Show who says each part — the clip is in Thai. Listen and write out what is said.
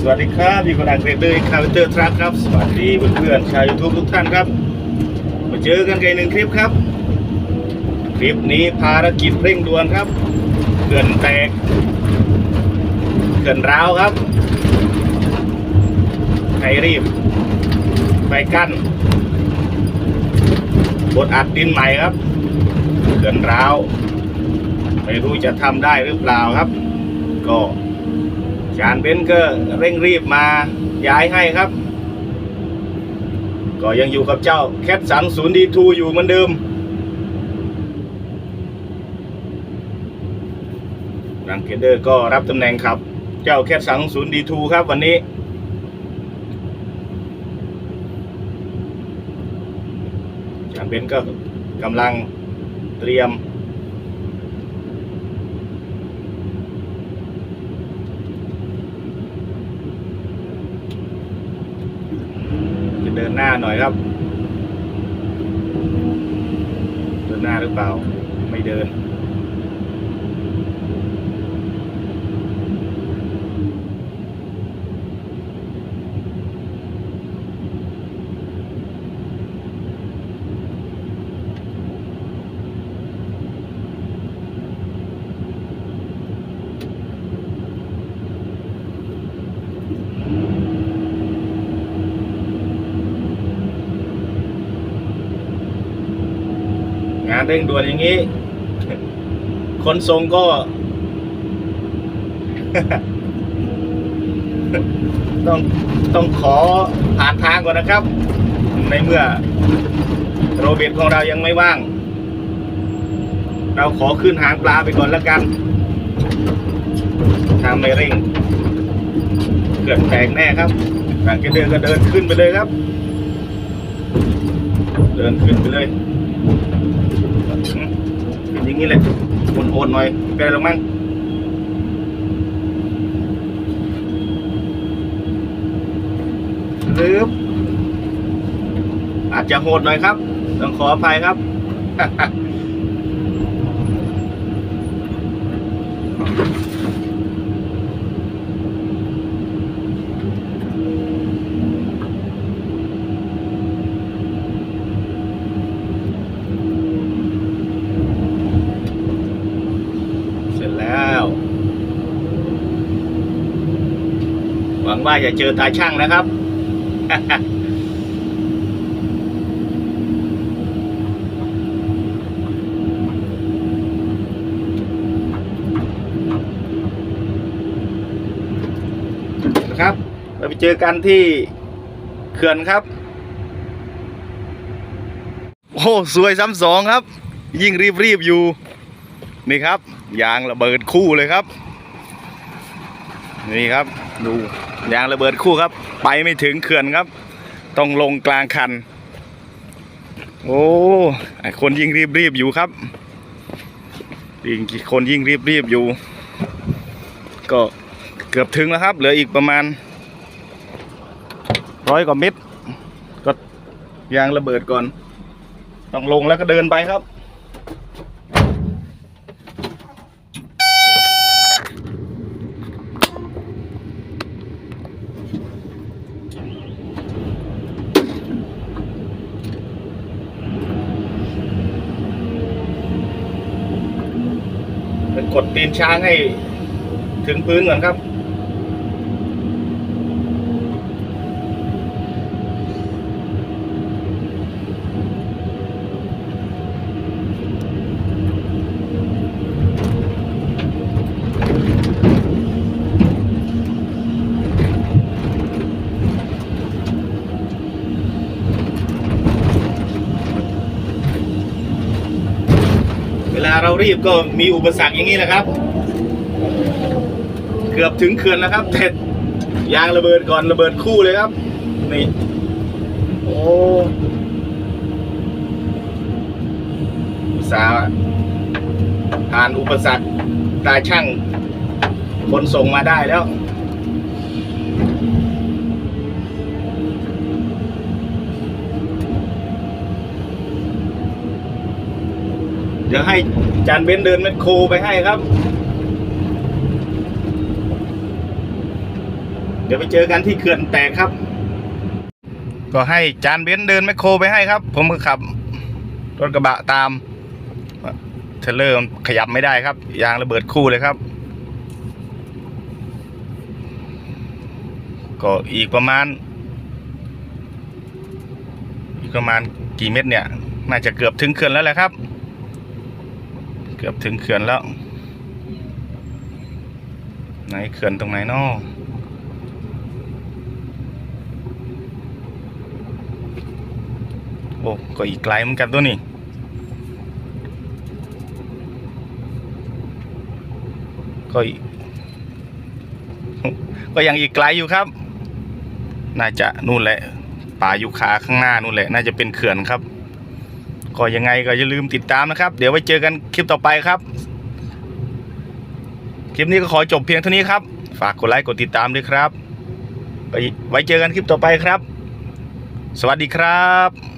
Speaker 1: สวัสดีครับอยู่กับอังเกรดเลยคาร์เตอร์ทรัคครับ สวัสดีเพื่อนๆชาวยูทูบทุกท่านครับ มาเจอกันกันหนึ่งคลิปครับ คลิปนี้ภารกิจเร่งด่วนครับเขื่อนแตกเขื่อนร้าวครับให้รีบ ไปกั้นบดอัดดินใหม่ครับเขื่อนร้าว ไม่รู้จะทำได้หรือเปล่าครับ ก็ จานเบนก็เร่งรีบมาย้ายให้ครับ ก็ยังอยู่กับเจ้าแคทสันศูนย์ดีทูอยู่เหมือนเดิม รังเกเดอร์ก็รับตำแหน่งครับ เจ้าแคทสันศูนย์ดีทูครับวันนี้จานเบนก็กำลังเตรียม จะเดิ นหน้าหน่อยครับ เดินหน้าหรือเปล่า ไม่เดิน เร่งด่วนอย่างนี้คนทรงก็ ต้องต้องขอผ่านทางก่อนนะครับ ในเมื่อโรเบิร์ตของเรายังไม่ว่าง เราขอขึ้นหางปลาไปก่อนแล้วกันทำไม่เร่ง เกิดแตกแน่ครับหลังจากเดินก็เดินขึ้นไปเลยครับ เดินขึ้นไปเลยเป็นอย่างนี้แหละโอนๆหน่อยเป็นไรหรอกมั้งหรืออาจจะโหดหน่อยครับ ต้องขออภัยครับ เสร็จแล้ว ห ว่าอย่าเจอตาช่างนะครับ นะครับเราไปเจอกันที่เขื่อนครับ โอ้ สวยซ้ำสองครับ ยิ่งรีบๆอยู่ นี่ครับ ยางระเบิดคู่เลยครับ นี่ครับ ดูยางระเบิดคู่ครับ ไปไม่ถึงเขื่อนครับ ต้องลงกลางคัน โอ้คนยิ่งรีบรีบๆอยู่ครับยิ่งคนยิ่งรีบรีบๆอยู่ ก็เกือบถึงแล้วครับ เหลืออีกประมาณร้อยกว่าเมตรก็ยางระเบิดก่อน ต้องลงแล้วก็เดินไปครับ กดตีนช้างให้ถึงพื้นก่อนครับ เวลาเรารีบก็มีอุปสรรคอย่างนี้นะครับ เกือบถึงเขื่อนแล้วครับแต่ยางระเบิดก่อนระเบิดคู่เลยครับนี่โอ้สาผ่านอุปสรรคตาช่าง คนส่งมาได้แล้ว เดี๋ยวให้จานเบนเดินแมคโครไปให้ครับ เดี๋ยวไปเจอกันที่เขื่อนแตกครับ ก็ให้จานเบนเดินแมคโครไปให้ครับ ผมก็ขับรถกระบะตามเทรลเลอร์มันขยับไม่ได้ครับยางระเบิดคู่เลยครับ ก็อีกประมาณ อีกประมาณกี่เมตรเนี่ย น่าจะเกือบถึงเขื่อนแล้วแหละครับ เกือบถึงเขื่อนแล้ว ไหนเขื่อนตรงไหนนอโอ้ก็อีกไกลเหมือนกันตัวนี้ก็ก็ยังอีกไกลอยู่ครับ น่าจะนู่นแหละป่ายุคาข้างหน้านู่นแหละ น่าจะเป็นเขื่อนครับ ก็ยังไงก็อย่าลืมติดตามนะครับ เดี๋ยวไว้เจอกันคลิปต่อไปครับ คลิปนี้ก็ขอจบเพียงเท่านี้ครับ ฝากกดไลค์กดติดตามด้วยครับไว้ไว้เจอกันคลิปต่อไปครับ สวัสดีครับ